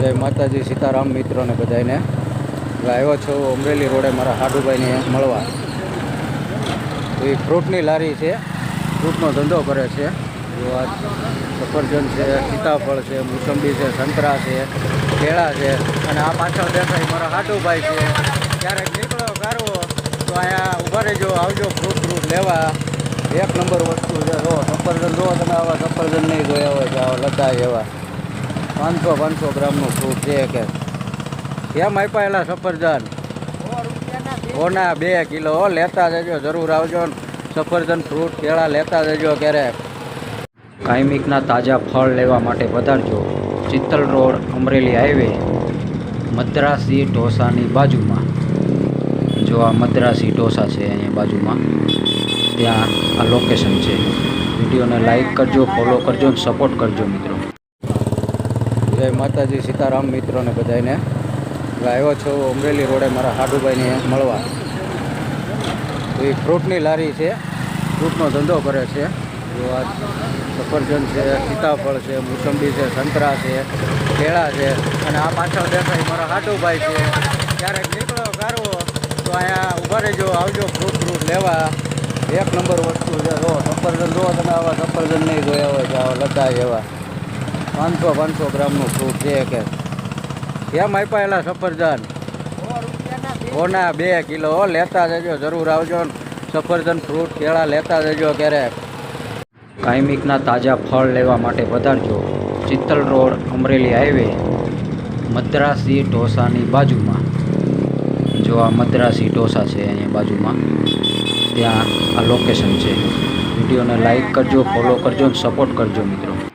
જય માતાજી, સીતારામ મિત્રોને બધાને આવ્યો છું અમરેલી રોડે મારા હાડુભાઈને મળવા. એ ફ્રૂટની લારી છે, ફ્રૂટનો ધંધો કરે છે. આ સફરજન છે, સીતાફળ છે, મોસંબી છે, સંતરા છે, કેળા છે. અને આ પાછળ દેખાય મારા હાડુભાઈ છે. ક્યારેક નીકળો કારવો તો અહીંયા ઊભા રહેજો, આવજો ફ્રૂટ ફ્રૂટ લેવા. એક નંબર વસ્તુ છે, જો સફરજન, જો તમે આવા સફરજન નહીં જોયા હોય તો આવા લતા એવા. પાંચસો પાંચસો ગ્રામનું ફ્રૂટ છે કે કેમ આપ્યા સફરજન? ઓના બે કિલો લેતા જજો, જરૂર આવજો. સફરજન, ફ્રૂટ, કેળા લેતા જજો ક્યારેક કાયમિકના તાજા ફળ લેવા માટે વધારજો ચિત્તલ રોડ, અમરેલી હાઈવે, મદ્રાસી ઢોસાની બાજુમાં. જો આ મદ્રાસી ઢોસા છે અહીંયા બાજુમાં, ત્યાં આ લોકેશન છે. વિડીયોને લાઈક કરજો ફોલો કરજો અને સપોર્ટ કરજો મિત્રો. જય માતાજી, સીતારામ મિત્રોને બધાને આવ્યો છું અમરેલી રોડે મારા હાડુભાઈને મળવા. એ ફ્રૂટની લારી છે. ફ્રૂટનો ધંધો કરે છે. જો સફરજન છે, સીતાફળ છે, મોસંબી છે, સંતરા છે, કેળા છે. અને આ પાછળ દેખાય મારા હાડુભાઈ છે. ક્યારેક નીકળો કારવો તો અહીંયા ઊભા રહેજો, આવજો ફ્રૂટ ફ્રૂટ લેવા. એક નંબર વસ્તુ છે. જો સફરજન, જો તમે આવા સફરજન નહીં જોયા હોય તો આવા લતા એવા. પાંચસો પાંચસો ગ્રામનું ફ્રૂટ છે કે કેમ આપ્યા સફરજન? ઓના બે કિલો લેતા જજો, જરૂર આવજો સફરજન, ફ્રૂટ, કેળા લેતા જજો ક્યારેક. કાયમિકના તાજા ફળ લેવા માટે વધારજો ચિત્તલ રોડ, અમરેલી હાઈવે, મદ્રાસી ઢોસાની બાજુમાં. જો આ મદ્રાસી ઢોસા છે અહીંયા બાજુમાં, ત્યાં આ લોકેશન છે. વિડીયોને લાઈક કરજો ફોલો કરજો અને સપોર્ટ કરજો મિત્રો.